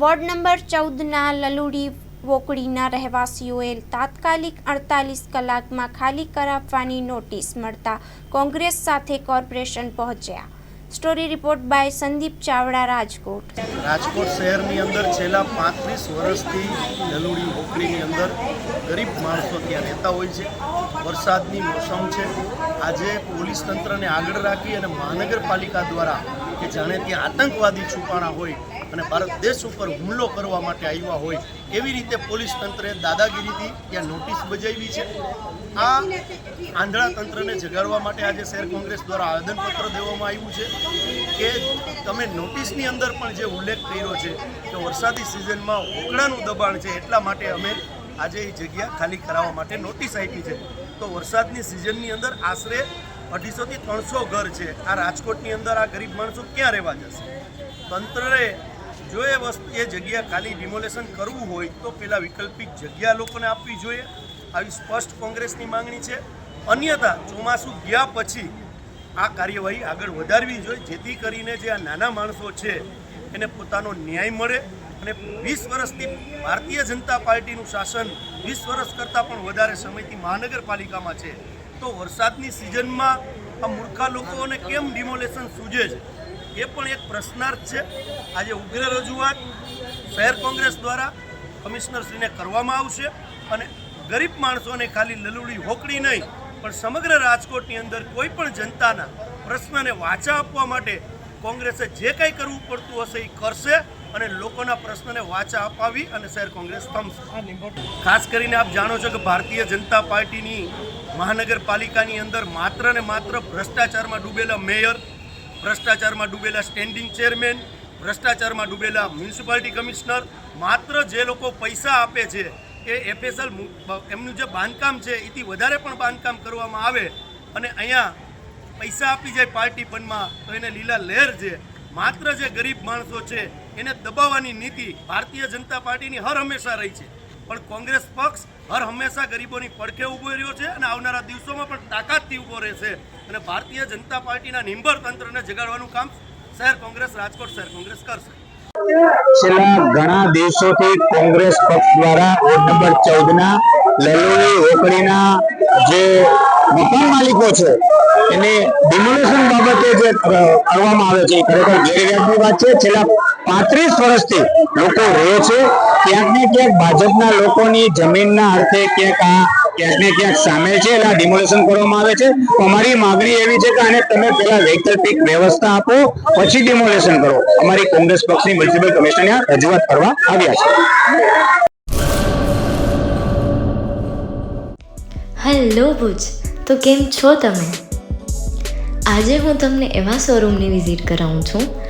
Ward number ચૌદના લલુડી વોકડીના રહેવાસીઓએ તાત્કાલિક અડતાલીસ કલાકમાં ખાલી કરાવવાની નોટિસ મળતા કોંગ્રેસ સાથે કોર્પોરેશન પહોંચ્યા. Story report by Sandeep Chavda, Rajkot. Rajkot શહેરની અંદર છેલ્લા પાંત્રીસ વર્ષથી લલુડી હોકડીની અંદર ગરીબ માણસો ત્યાં રહેતા હોય છે. વરસાદની મોસમ છે. આજે પોલીસ તંત્રને આગળ રાખી અને મહાનગરપાલિકા દ્વારા, કે જાણે ત્યાં આતંકવાદી છુપાણા હોય અને ભારત દેશ ઉપર હુમલો કરવા માટે આવ્યા હોય એવી રીતે પોલીસ તંત્રે દાદાગીરીથી ત્યાં નોટિસ બજાવી છે. આ આંધળા તંત્રને જગાડવા માટે આજે શહેર કોંગ્રેસ દ્વારા આવેદનપત્ર દેવામાં આવ્યું છે કે તમે નોટિસની અંદર પણ જે ઉલ્લેખ કર્યો છે કે વરસાદી સિઝનમાં ઉકળાનું દબાણ છે એટલા માટે અમે આજે એ જગ્યા ખાલી કરાવવા માટે નોટિસ આપી છે. તો વરસાદની સિઝનની અંદર આશરે અઢીસોથી ત્રણસો ઘર છે. આ રાજકોટની અંદર આ ગરીબ માણસો ક્યાં રહેવા જશે? તંત્રએ જો એ વસ્તુ એ જગ્યા ખાલી ડિમોલેશન કરવું હોય તો પેલા વૈકલ્પિક જગ્યા લોકોને આપવી જોઈએ. આવી સ્પષ્ટ કોંગ્રેસની માંગણી છે. અન્યથા ચોમાસું ગયા પછી આ કાર્યવાહી આગળ વધારવી જોઈએ, જેથી કરીને જે આ નાના માણસો છે, એને પોતાનો ન્યાય મળે અને વીસ વર્ષથી ભારતીય જનતા પાર્ટીનું શાસન વીસ વર્ષ કરતાં પણ વધારે સમયથી મહાનગરપાલિકામાં છે. તો વરસાદની સિઝનમાં આ મૂર્ખા લોકોને કેમ ડિમોલેશન સૂજે છે? એ પણ એક પ્રશ્નાર્થ છે. આજે ઉગ્ર રજૂઆત શહેર કોંગ્રેસ દ્વારા કમિશનરશ્રીને કરવામાં આવશે અને ગરીબ માણસોને ખાલી લલુડી હોકડી નહીં પણ સમગ્ર રાજકોટની અંદર કોઈ પણ જનતાના પ્રશ્નને વાચા આપવા માટે કોંગ્રેસે જે કંઈ કરવું પડતું હશે એ કરશે અને લોકોના પ્રશ્નને વાચા અપાવી અને શહેર કોંગ્રેસ થમશે. ખાસ કરીને આપ જાણો છો કે ભારતીય જનતા પાર્ટીની મહાનગરપાલિકાની અંદર માત્ર ને માત્ર ભ્રષ્ટાચારમાં ડૂબેલા મેયર ભ્રષ્ટાચારમાં ડૂબેલા સ્ટેન્ડિંગ ચેરમેન ભ્રષ્ટાચારમાં ડૂબેલા મ્યુનિસિપાલિટી કમિશનર માત્ર જે લોકો પૈસા આપે છે, એ એફએસએલ એમનું જે બાંધકામ છે, એથી વધારે પણ બાંધકામ કરવામાં આવે અને અહીંયા પૈસા આપી જાય પાર્ટી ફંડમાં તો એને લીલા લહેર છે. માત્ર જે ગરીબ માણસો છે, એને દબાવવાની નીતિ ભારતીય જનતા પાર્ટીની હર હંમેશા રહી છે. પણ કોંગ્રેસ પક્ષ હર હંમેશા ગરીબોની પડખે ઊભો રહ્યો છે અને આવનારા દિવસોમાં પણ તાકાતથી ઊભો રહેશે. અને ભારતીય જનતા પાર્ટીના નિંબર તંત્રને જગાડવાનું કામ શહેર કોંગ્રેસ, રાજકોટ શહેર કોંગ્રેસ કરશે. છેલ્લા ઘણા દિવસોથી કોંગ્રેસ પક્ષ દ્વારા વોર્ડ નંબર ચૌદ ના લલોલી ઓકડીના જે મકાન માલિકો છે, એને ડિમોલેશન બાબતે જે કર- કરવામાં આવે છે ખરેખર ગેરવ્યાજની વાત છે. છેલ્લા પાંત્રીસ વર્ષથી લોકો રહે છે. ક્યાંક ક્યાંક ભાજપના લોકોની જમીનના અર્થે ક્યાંક આ, ક્યાંક ને ક્યાંક સામેલ છે. એટલે ડિમોલેશન કરવામાં આવે છે. અમારી માગણી એવી છે કે આને તમે પેલા વૈકલ્પિક વ્યવસ્થા આપો, પછી ડિમોલેશન કરો. અમારી કોંગ્રેસ પક્ષની મ્યુનિસિપલ કમિશનને રજૂઆત કરવા આવ્યા છે. હેલો ભુજ. તો કેમ છો તમે? આજે હું તમને એવા શોરૂમની વિઝિટ કરાવું છું